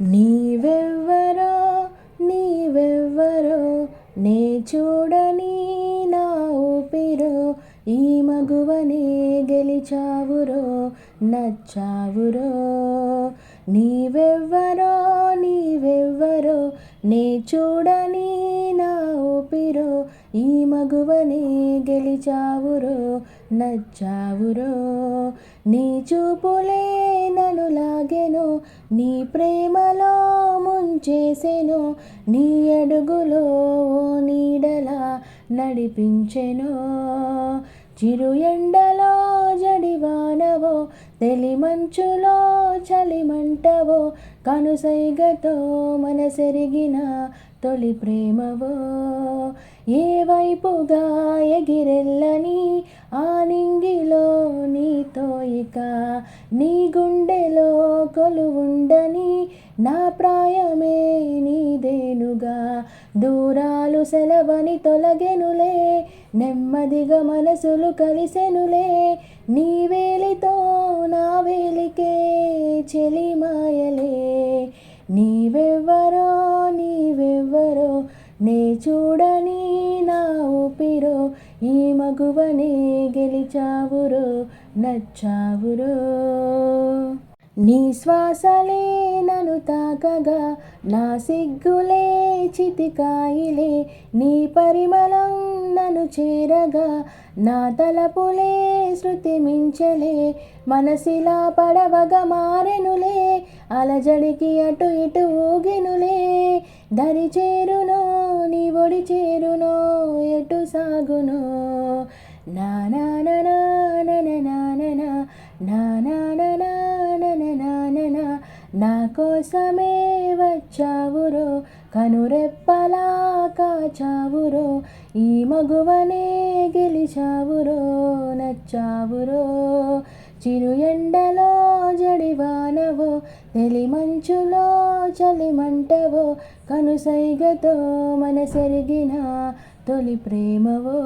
నీవెవ్వరో నీవెవ్వరో నే చూడని నా ఊపిరో ఈ మగువనే గెలిచావురో నచ్చావురో. నీవెవ్వరో నీవెవ్వరో నే చూడని నా ఊపిరో ఈ మగువనే గెలిచావురో నచ్చావురో. నీ చూపులే నన్ను లాగెను నీ ప్రేమ చేసెను నీ అడుగులో ఓ నీడలా నడిపించెను. చిరు ఎండలో జడివానవో తెలిమంచులో చలిమంటవో కనుసైగతో మనసెరిగిన తొలి ప్రేమవో. ఏ వైపుగా ఎగిరెల్లని ఆ నింగిలో నీతో ఇక నీ గుండెలో కొలువుండని నా ప్రాయమే నీదేనుగా. దూరాలు సెలవని తొలగెనులే నెమ్మదిగా మనసులు కలిసెనులే. నీ వేలితో నా వేలికే చెలిమాయలే నీవెవ్వరో నీవెవ్వరో నే చూడని నా ఊపిరో ఈ మగువనే గెలిచావురో నచ్చావురో. నీ శ్వాసలే నా తాకగా నా సిగ్గులే చితికాయిలే నీ పరిమళం నన్ను చేరగా నా తలపులే శృతి మించలే మనసిలా పడవగా మారెనులే అలజడికి అటు ఇటు ఊగెనులే దరి చేరునో నీ ఒడి చేరునో ఎటు సాగునో నా నా నా నా నా నా నా నా నా నా నా నా నా నా నా కోసమే వచ్చావురో కనురెప్పలా కాచావురో ఈ మగువనే గెలిచావురో నచ్చావురో. చిరు ఎండలో జడివానవో తెలి మంచులో చలిమంటవో కనుసైగతో మనసెరిగిన తొలి ప్రేమవో.